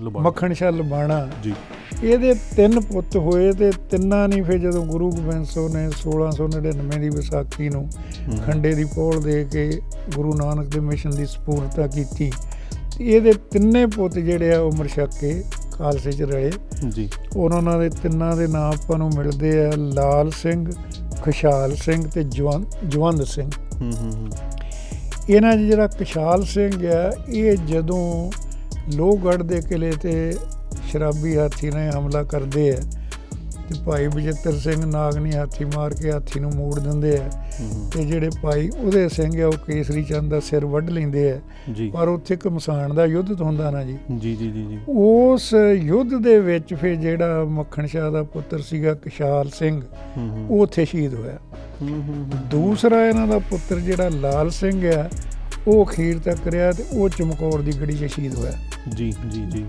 ਮੱਖਣ ਸ਼ਾਹ ਲਬਾਣਾ ਜੀ। ਇਹਦੇ ਤਿੰਨ ਪੁੱਤ ਹੋਏ ਤੇ ਤਿੰਨਾਂ ਨਹੀਂ ਫਿਰ ਜਦੋਂ ਗੁਰੂ ਗੋਬਿੰਦ ਸਿੰਘ ਨੇ 1699 ਦੀ ਵਿਸਾਖੀ ਨੂੰ ਖੰਡੇ ਦੀ ਪੋਲ ਦੇ ਕੇ ਗੁਰੂ ਨਾਨਕ ਦੇ ਮਿਸ਼ਨ ਦੀ ਸਪੂਰਤਾ ਕੀਤੀ ਇਹਦੇ ਤਿੰਨੇ ਪੁੱਤ ਜਿਹੜੇ ਆ ਉਹ ਮਰਸ਼ਕ ਕੇ ਖਾਲਸੇ 'ਚ ਰਹੇ। ਜੀ। ਉਹਨਾਂ ਦੇ ਤਿੰਨਾਂ ਦੇ ਨਾਮ ਆਪਾਂ ਨੂੰ ਮਿਲਦੇ ਆ ਲਾਲ ਸਿੰਘ ਖੁਸ਼ਹਾਲ ਸਿੰਘ ਤੇ ਜਵੰਦ ਸਿੰਘ। ਹੂੰ ਹੂੰ ਇਹਨਾਂ ਜਿਹੜਾ ਖੁਸ਼ਹਾਲ ਸਿੰਘ ਆ ਇਹ ਜਦੋਂ ਲੋਹਗੜ੍ਹ ਦੇ ਕਿਲੇ ਤੇ ਸ਼ਰਾਬੀ ਹਾਥੀ ਨੇ ਹਮਲਾ ਕਰਦੇ ਆ ਤੇ ਭਾਈ ਬਜਿੱਤਰ ਸਿੰਘ ਨਾਗਨੀ ਹਾਥੀ ਮਾਰ ਕੇ ਹਾਥੀ ਨੂੰ ਮੋੜ ਦਿੰਦੇ ਆ। ਤੇ ਜਿਹੜੇ ਭਾਈ ਉਹਦੇ ਸਿੰਘ ਆ ਉਹ ਕੇਸਰੀ ਚੰਦ ਦਾ ਸਿਰ ਵੱਢ ਲੈਂਦੇ ਆ। ਪਰ ਉੱਥੇ ਕਮਸਾਨ ਦਾ ਯੁੱਧ ਹੁੰਦਾ ਨਾ ਜੀ। ਜੀ ਜੀ ਜੀ ਉਸ ਯੁੱਧ ਦੇ ਵਿੱਚ ਫਿਰ ਜਿਹੜਾ ਮੱਖਣ ਸ਼ਾਹ ਦਾ ਪੁੱਤਰ ਸੀਗਾ ਕਸ਼ਾਲ ਸਿੰਘ ਉਹ ਉੱਥੇ ਸ਼ਹੀਦ ਹੋਇਆ। ਦੂਸਰਾ ਇਹਨਾਂ ਦਾ ਪੁੱਤਰ ਜਿਹੜਾ ਲਾਲ ਸਿੰਘ ਆ ਉਹ ਅਖੀਰ ਤੱਕ ਰਿਹਾ ਤੇ ਉਹ ਚਮਕੌਰ ਦੀ ਗੜੀ 'ਚ ਸ਼ਹੀਦ ਹੋਇਆ। ਜੀ ਜੀ ਜੀ।